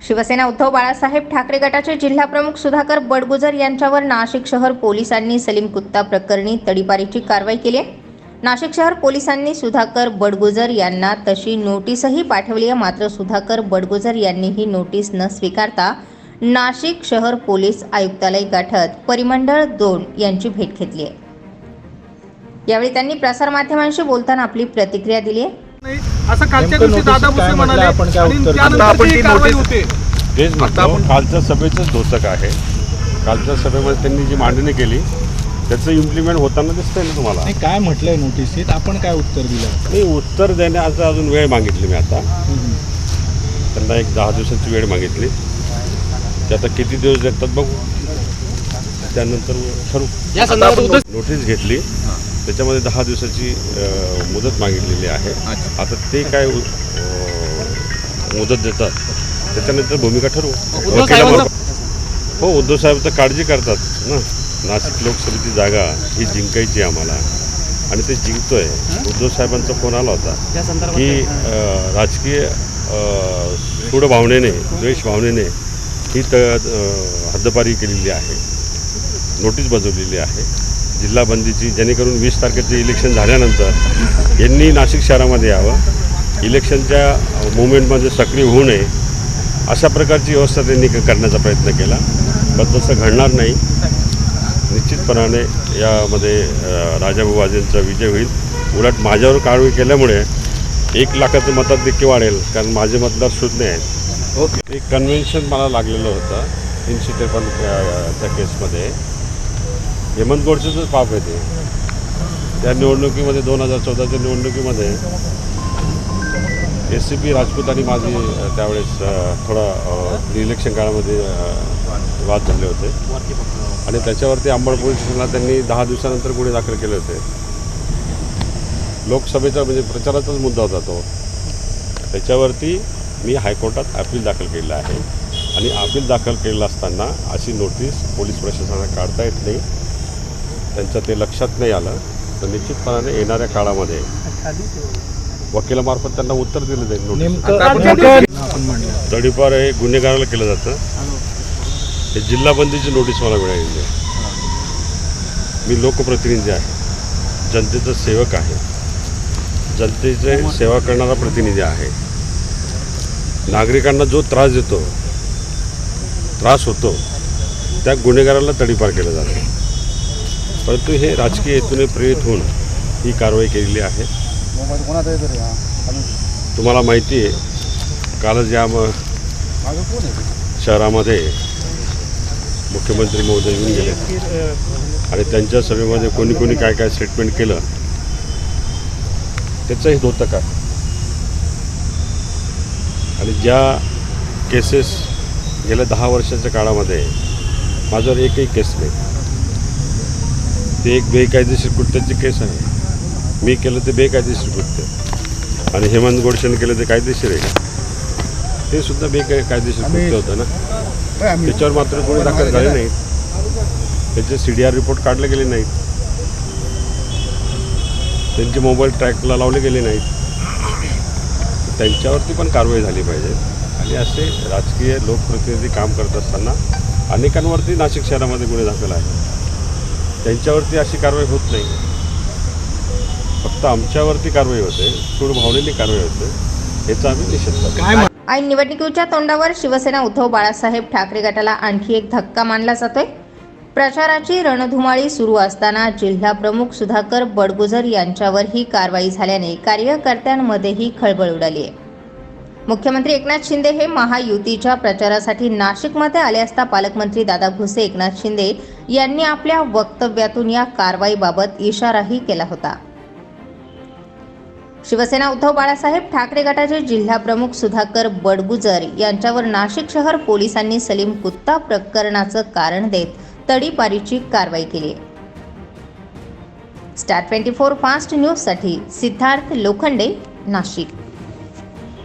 शिवसेना उद्धव बाळासाहेब ठाकरे गटाचे जिल्हाप्रमुख सुधाकर बडगुजर यांच्यावर नाशिक शहर पोलिसांनी सलीम कुत्ता प्रकरणी तडीपारीची कारवाई केली आहे. नाशिक शहर पोलिसांनी सुधाकर बडगुजर यांना तशी नोटीसही पाठवली आहे. मात्र सुधाकर बडगुजर यांनी ही नोटीस न स्वीकारता नाशिक शहर पोलीस आयुक्तालय गाठत परिमंडळ दोन यांची भेट घेतली आहे. यावेळी त्यांनी प्रसारमाध्यमांशी बोलताना आपली प्रतिक्रिया दिली आहे. नाही. असं कालच्या दिवशी दादा भुसे म्हणाले आणि? त्यानंतर जी कारवाई होते. तेच आता म्हणतो आपण- कालच्या सभेचंच दोषक आहे. कालच्या सभेमध्ये त्यांनी जी मांडणी केली त्याचं इम्प्लिमेंट होताना दिसतंय ना तुम्हाला? नाही काय म्हटलंय नोटीसीत आपण काय उत्तर दिलं? मी उत्तर देण्याचं अजून वेळ मागितली मी आता. त्यांना एक दहा दिवसाची वेळ मागितली. ते आता किती दिवस देतात बघू. त्यानंतर ठरू या संदर्भात उद्धव नोटीस घेतली. त्याच्यामध्ये दहा दिवसाची मुदत मागितलेली आहे. आता ते काय मुदत देतात त्याच्यानंतर भूमिका ठरवू. हो उद्धव साहेब तर काळजी करतात ना. नाशिक लोकसभेची जागा ही जिंकायची आम्हाला. आणि ते जिंकतोय. उद्धव साहेबांचा फोन आला होता की राजकीय भावनेने द्वेष भावनेने ही त अ, हद्दपारी केलेली आहे. नोटीस बजावलेली आहे. जिल्हा बंदीची जेणेकरून वीस तारखेचे इलेक्शन झाल्यानंतर यांनी नाशिक शहरामध्ये यावं. इलेक्शनच्या मुवमेंटमध्ये सक्रिय होऊ नये अशा प्रकारची व्यवस्था त्यांनी करण्याचा प्रयत्न केला. पण तसं घडणार नाही. निश्चितपणाने यामध्ये राजाभाऊ वाजेंचा विजय होईल. उलट माझ्यावर कारवाई केल्यामुळे एक लाखाचं मताधिक्य वाढेल कारण माझे मतदार शून्य आहेत. ओके. एक कन्व्हेन्शन मला लागलेलं होतं तीनशे त्रेपन्न त्या केसमध्ये हेमंत गोडसेचंच पाप आहे ते. त्या निवडणुकीमध्ये दोन हजार चौदाच्या निवडणुकीमध्ये एस सी पी राजपूत आणि माझी त्यावेळेस थोडा इलेक्शन काळामध्ये वाद झाले होते. आणि त्याच्यावरती अंबड पोलीस स्टेशनला त्यांनी दहा दिवसानंतर गुन्हे दाखल केले होते. लोकसभेचा म्हणजे प्रचाराचाच मुद्दा होता तो. त्याच्यावरती मी हायकोर्टात अपील दाखल केलेलं आहे. आणि अपील दाखल केलेलं असताना अशी नोटीस पोलीस प्रशासनाला काढता येत नाही. त्यांच्या ते लक्षात नाही आलं तर निश्चितपणाने येणाऱ्या काळामध्ये वकिलामार्फत त्यांना उत्तर दिलं जाईल तडीपार हे गुन्हेगाराला केलं जातं. हे जिल्हाबंदीची नोटीस मला मिळालेली आहे. मी लोकप्रतिनिधी आहे. जनतेचा सेवक आहे. जनतेचे सेवा करणारा प्रतिनिधी आहे. नागरिकांना जो त्रास देतो त्रास होतो त्या गुन्हेगाराला तडीपार केलं जातं. परंतु हे राजकीय हेतूने प्रेरित होऊन ही कारवाई केलेली आहे. तुम्हाला माहिती आहे कालच या शहरामध्ये मुख्यमंत्री महोदय येऊन गेले. आणि त्यांच्या सभेमध्ये कोणी कोणी काय काय स्टेटमेंट केलं त्याचंही होतं का आणि ज्या केसेस गेल्या दहा वर्षाच्या काळामध्ये माझ्यावर एकही केस नाही. ते एक बेकायदेशीर कृत्याची केस आहे. मी केलं ते बेकायदेशीर कृत्य. आणि हेमंत गोडसेने केलं ते कायदेशीर आहे. ते सुद्धा बेकायदेशीर कृत्य होतं ना? त्याच्यावर मात्र कोणी दाखल झाले नाहीत त्याचे सी डी आर रिपोर्ट काढले गेले नाहीत. त्यांचे मोबाईल ट्रॅकला लावले गेले नाहीत. त्यांच्यावरती पण कारवाई झाली पाहिजे. आणि असे राजकीय लोकप्रतिनिधी काम करत असताना अनेकांवरती नाशिक शहरामध्ये गुन्हे दाखल आहे त्यांच्यावरती अशी कारवाई होत नाही. फक्त आमच्यावरती कारवाई होते सूड भावनेने कारवाई होते याचा आम्ही निषेध करतो. ऐन निवडणुकीच्या तोंडावर शिवसेना उद्धव बाळासाहेब ठाकरे गटाला आणखी एक धक्का मानला जातोय. प्रचाराची रणधुमाळी सुरू असताना जिल्हा प्रमुख सुधाकर बडगुजर यांच्यावर ही कारवाई झाल्याने कार्यकर्त्यांमध्येही खळबळ उडाली आहे. मुख्यमंत्री एकनाथ शिंदे हे महायुतीच्या प्रचारासाठी नाशिकमध्ये आले असता पालकमंत्री दादा भुसे एकनाथ शिंदे यांनी आपल्या वक्तव्यातून या कारवाईबाबत इशाराही केला होता. शिवसेना उद्धव बाळासाहेब ठाकरे गटाचे जिल्हाप्रमुख सुधाकर बडगुजर यांच्यावर नाशिक शहर पोलिसांनी सलीम कुत्ता प्रकरणाचं कारण देत तडीपारीची कारवाई केली. स्टार ट्वेंटी फोर फास्ट न्यूजसाठी सिद्धार्थ लोखंडे नाशिक.